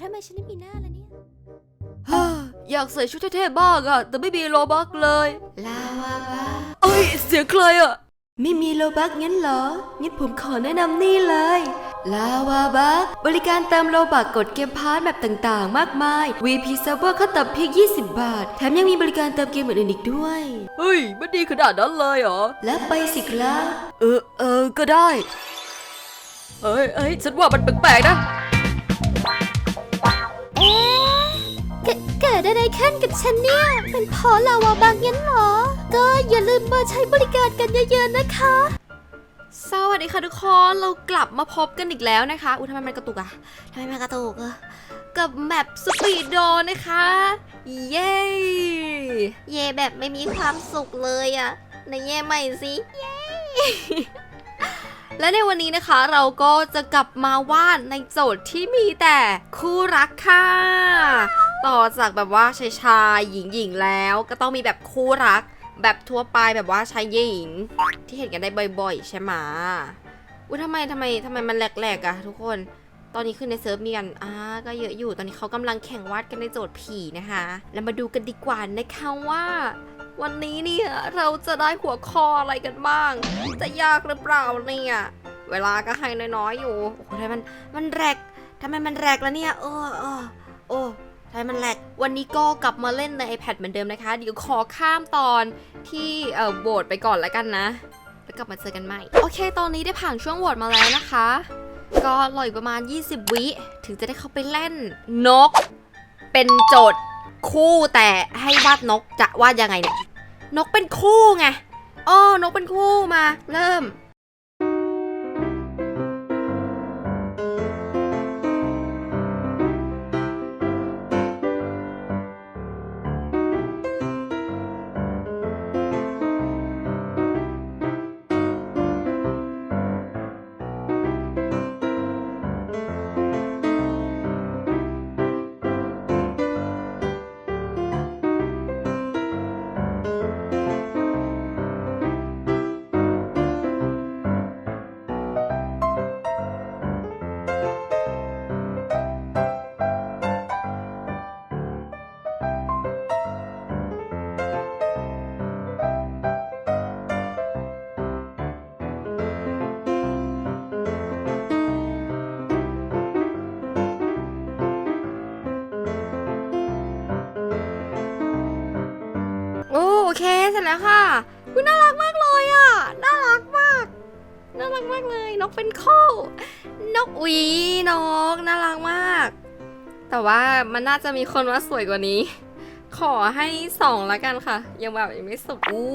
ทำไมฉันไม่มีหน้าล่ะเนี่ยฮ่าอยากใส่ชุดเท่ๆบ้างอะแต่ไม่มีโลบักเลยลาวาบาเอ้ย เสียงใครอะไม่มีโลบักงั้นเหรอ งั้นผมขอแนะนำนี่เลย ลาวาบักบริการเติมโลบักกดเกมพาร์ทแบบต่างๆ มากมาย VP Server ขั้นต่ำเพียง 20 บาท แถมยังมีบริการเติมเกมอื่นๆอีกด้วย เฮ้ย มันดีขนาดนั้นเลยเหรอ แล้วไปสิครับ เออ เออ ก็ได้ เอ้ยเอ้ยฉันว่ามันแปลกๆนะ เอ๊ะเกิดเกิดอะไรขึ้นกับฉันเนี่ย เป็นเพราะลาวาบางงั้นเหรอ ก็อย่าลืมมาใช้บริการกันเยอะๆนะคะ สวัสดีค่ะทุกคน เรากลับมาพบกันอีกแล้วนะคะ อุ้ยทำไมมันกระตุกอะทำไมมันกระตุกอะกับแมปสปีดโดนะคะ เย้ เย่แบบไม่มีความสุขเลยอะในเย่ใหม่สิ และในวันนี้นะคะเราก็จะกลับมาวาดในโจทย์ที่มีแต่คู่รักค่ะ ต่อจากแบบว่าชายชายหญิงหญิงแล้วก็ต้องมีแบบคู่รัก แบบทั่วไปแบบว่าชายหญิง ที่เห็นกันได้บ่อย ๆ ใช่ไหมอุ้ยทำไมทำไมทำไมมันแหลกๆอะทุกคนตอนนี้คือในเซิร์ฟมีกันอ่าก็เยอะอยู่ ตอนนี้เขากำลังแข่งวาดกันในโจทย์ผีนะคะ แล้วมาดูกันดีกว่านะคะว่า วันนี้เนี่ยเราจะได้หัวข้ออะไรกันบ้าง จะยากหรือเปล่าเนี่ย เวลาก็ให้น้อยๆอยู่ โอ้โหทำไมมันมันแรกทำไมมันแรกแล้วเนี่ยเออเออโอ้ทำไมมันแรกวันนี้ก็กลับมาเล่นใน iPad เหมือนเดิมนะคะ เดี๋ยวขอข้ามตอนที่เอ่อโหวตไปก่อนแล้วกันนะ แล้วกลับมาเจอกันใหม่ โอเค ตอนนี้ได้ผ่านช่วงโหวตมาแล้วนะคะ ก็รออีกประมาณ 20 วิถึงจะได้เข้าไปเล่นนก เป็นโจทย์คู่แต่ให้วาดนกจะวาดยังไงเนี่ย นกเป็นคู่ไงอ้อนกเป็นคู่มา เริ่ม เคเสร็จแล้วค่ะอุ๊ยน่ารักมากเลยอะ น่ารักมาก น่ารักมากเลย นกเป็นคู่นกอุ๋นกน่ารักมาก แต่ว่ามันน่าจะมีคนว่าสวยกว่านี้ ขอให้สองละกันค่ะ ยังแบบยังไม่สุดอู้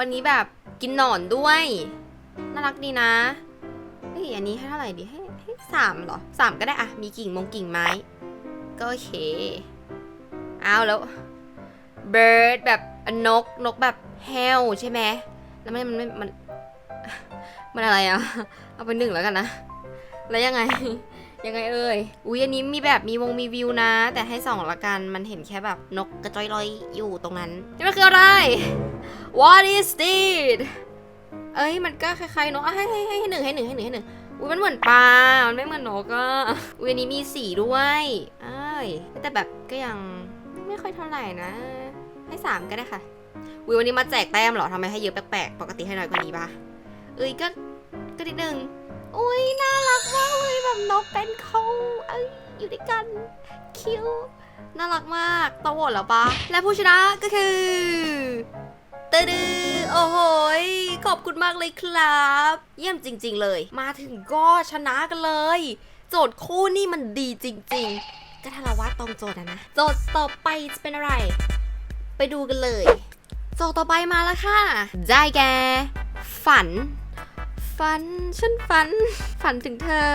อันนี้แบบกินหนอนด้วย น่ารักดีนะเฮ้ยอันนี้ให้เท่าไหร่ดีให้ให้สามเหรอสามก็ได้อะมีกิ่งมงกิ่งไม้ ก็โอเค เอาแล้ว bird แบบ นกนกแบบ hell ใช่ไหมแล้วมันมันมันมันอะไรอะเอาไปหนึ่งแล้วกันนะ แล้วยังไง ยังไงเอ่ย อุ้ยอันนี้มีแบบมีวงมีวิวนะ แต่ให้สองละกัน มันเห็นแค่แบบนกกระจอยลอยอยู่ตรงนั้น นี่มันคืออะไร What is this เอ้ยมันก็คล้ายๆนกให้ให้ให้ให้หนึ่งให้หนึ่งให้หนึ่งให้หนึ่งอุ้ยมันเหมือนปลา มันไม่เหมือนนกอะอุ้ยอันนี้มีสีด้วยเอ้ยแต่แบบก็ยังไม่ค่อยเท่าไหร่นะ ให้สามก็ได้ค่ะอุ้ยวันนี้มาแจกแต้มเหรอทำไมให้เยอะแปลกๆ ปกติให้น้อยกว่านี้ปะเอ้ยก็ก็นิดนึงอุ้ยน่ารักมากเลยแบบนกเป็นเขาเอ้ยอยู่ด้วยกันคิวน่ารักมากตะโหวตแล้วปะและผู้ชนะก็คือตืดือโอ้โหขอบคุณมากเลยครับ เยี่ยมจริง ๆ เลย มาถึงก็ชนะกันเลย โจทย์คู่นี่มันดีจริง ๆก็ถ้ารวาดตรงโจทย์นะ โจทย์ต่อไปจะเป็นอะไร ไปดูกันเลยโจต่อไปมาแล้วค่ะ ได้แก ฝัน ฝัน ฉันฝัน ฝันถึงเธอ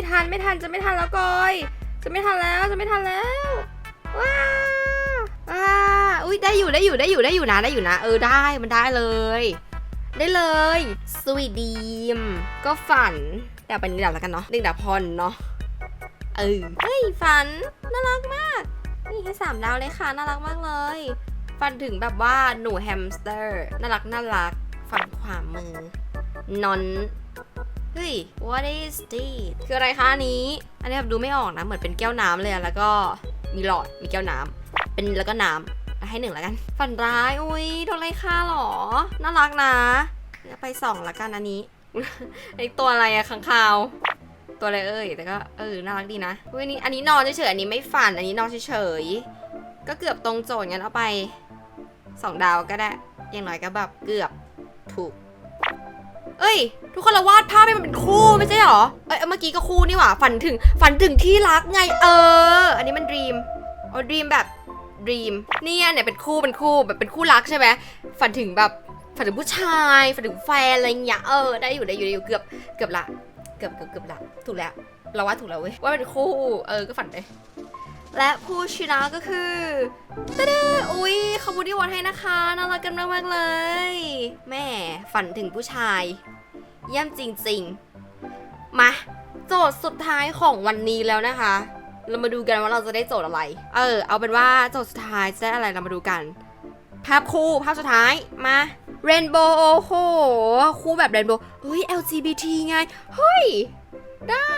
ไม่ทันไม่ทันจะไม่ทันแล้วกอย จะไม่ทันแล้วจะไม่ทันแล้วว้าว้าอุ้ยได้อยู่ได้อยู่ได้อยู่ได้อยู่นะได้อยู่นะ เออได้มันได้เลย ได้เลยสวีดีมก็ฝัน แต่เป็นนิดาแล้วกันเนาะนิดาพรเนาะเออเฮ้ยฝันน่ารักมาก นี่ให้สามดาวเลยค่ะน่ารักมากเลยฟันถึงแบบว่าหนูแฮมสเตอร์น่ารักน่ารักฟันขวามือนอน เฮ้ย what is this คืออะไรคะนี้ อันนี้แบบดูไม่ออกนะ เหมือนเป็นแก้วน้ำเลยแล้วก็มีหลอด มีแก้วน้ำเป็นแล้วก็น้ำให้หนึ่งแล้วกัน ฝันร้าย อุ้ยโดนไรฆ่าหรอ น่ารักนะไปสองละกันอันนี้ไอตัวอะไรอะขังคาว ตัวอะไรเอ่ย แต่ก็เออ น่ารักดีนะอุ้ยอันนี้อันนี้นอนเฉยๆ อันนี้ไม่ฝัน อันนี้นอนเฉยๆ ก็เกือบตรงโจทย์งั้นเอาไปสองดาวก็ได้ อย่างน้อยก็แบบเกือบถูก เอ้ย ทุกคนเราวาดภาพให้มันเป็นคู่ไม่ใช่หรอ เอ้ยเมื่อกี้ก็คู่นี่หว่า ฝันถึงฝันถึงที่รักไงเออ อันนี้มันดีมเอาดีมแบบดีมเนี่ยเนี่ยเป็นคู่เป็นคู่แบบเป็นคู่รักใช่ไหมฝันถึงแบบฝันถึงผู้ชายฝันถึงแฟนอะไรอย่างเงี้ยเออได้อยู่ได้อยู่ได้อยู่เกือบเกือบละ เกือบเกือบเกือบละถูกแล้ว เราว่าถูกแล้วเว้ยว่าเป็นคู่ เออก็ฝันไป และผู้ชนะก็คือตะเด้ออุ้ยขอบคุณที่วัดให้นะคะน่ารักกันมากๆเลย แม่ฝันถึงผู้ชาย เยี่ยมจริงๆ มา โจทย์สุดท้ายของวันนี้แล้วนะคะ เรามาดูกันว่าเราจะได้โจทย์อะไร เออ เอาเป็นว่าโจทย์สุดท้ายจะได้อะไรเรามาดูกัน ภาพคู่ภาพสุดท้ายมาเรนโบว์โอ้โห คู่แบบเรนโบว์เฮ้ย LGBT ไง เฮ้ย ได้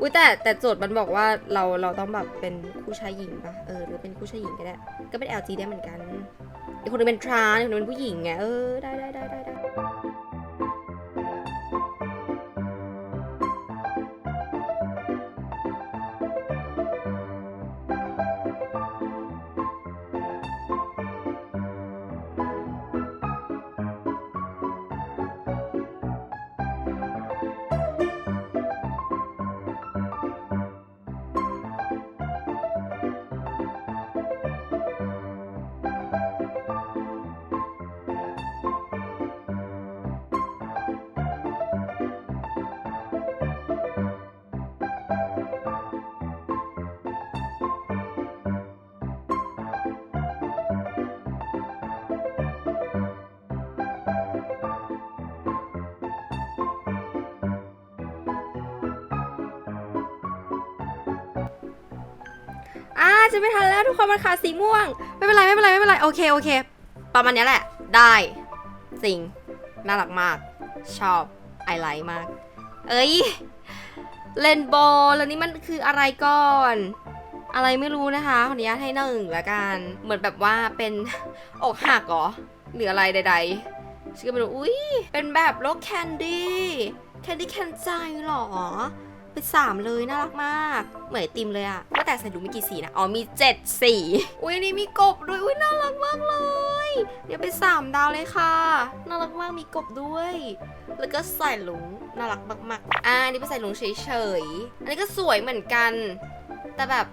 อุ้ยแต่แต่โจทย์มันบอกว่าเราเราต้องแบบเป็นผู้ชายหญิงปะเออหรือเป็นผู้ชายหญิงก็ได้ ก็เป็น LG ได้เหมือนกันอีกคนนึงเป็นทรานอีกคนนึงเป็นผู้หญิงไงเออได้ได้ได้ได้ จะไม่ทันแล้วทุกคนมันขาดสีม่วง ไม่เป็นไรไม่เป็นไรไม่เป็นไรโอเคโอเค ประมาณนี้แหละ ได้สิงน่ารักมาก ชอบไอไลท์มาก เอ้ยเลนโบแล้วนี่มันคืออะไรก่อน อะไรไม่รู้นะคะขออนุญาตให้หนึ่งละกัน เหมือนแบบว่าเป็นอกหักเหรอหรืออะไรใด ๆชื่อไม่รู้อุ้ยเป็นแบบโลกแคนดี้แคนดี้แคนใจเหรอ ไปสามเลยน่ารักมาก เหมือนไอติมเลยอะว่าแต่ใส่ดูม่กี่สีนะ อ๋อมีเจ็ดสีอุ้ยนี่มีกบด้วยอุ้ยน่ารักมากเลยเดี๋ยวไปสามดาวเลยค่ะน่ารักมากมีกบด้วย แล้วก็ใส่หลุงน่ารักมากๆอ่านนี้ไปใส่หลุงเฉยๆอันนี้ก็สวยเหมือนกัน แต่แบบ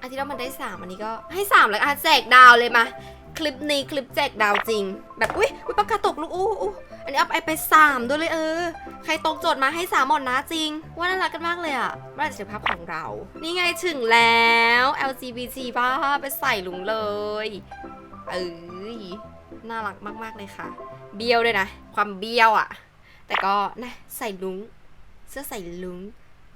อาทิตย์ละมันได้สามอันนี้ก็ให้สามแล้วอะแจกดาวเลยมาคลิปนี้คลิปแจกดาวจริง แบบอุ้ยอุ้ยปากกาตกลูกอู้อู้ อันนี้เอาไปไปสามด้วยเลยเออ ใครตกโจทย์มาให้สามหมดนะจริง ว่าน่ารักกันมากเลยอะเมื่อไหร่จะถึงภาพของเรา นี่ไงถึงแล้ว LGBT ป้าไปใส่ลุงเลย เอ้ย น่ารักมากๆเลยค่ะ เบี้ยวด้วยนะ ความเบี้ยวอะแต่ก็นะใส่ลุง เสื้อใส่ลุง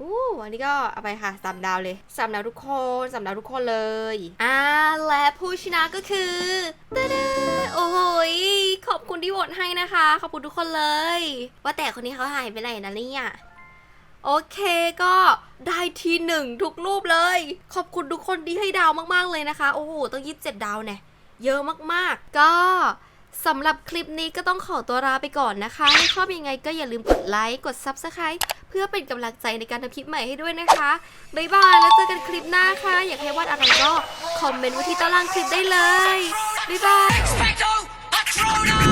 อู้อันนี้ก็เอาไปค่ะสามดาวเลยสามดาวทุกคนสามดาวทุกคนเลยอ่าและผู้ชนะก็คือตะเดโอ้โหขอบคุณที่โหวตให้นะคะ ขอบคุณทุกคนเลย ว่าแต่คนนี้เขาหายไปไหนนะเนี่ยโอเคก็ได้ที่หนึ่งทุกรูปเลย ขอบคุณทุกคนที่ให้ดาวมากๆเลยนะคะ โอ้โหต้องยี่สิบเจ็ดดาวเนี่ยเยอะมากๆ ก็ สำหรับคลิปนี้ก็ต้องขอตัวลาไปก่อนนะคะชอบยังไงก็อย่าลืมกดไลค์ กด Subscribe เพื่อเป็นกำลังใจในการทำคลิปใหม่ให้ด้วยนะคะ บ๊ายบายแล้วเจอกันคลิปหน้าค่ะ อยากให้วาดอะไรก็คอมเมนต์ไว้ที่ใต้ล่างคลิปได้เลย บ๊ายบาย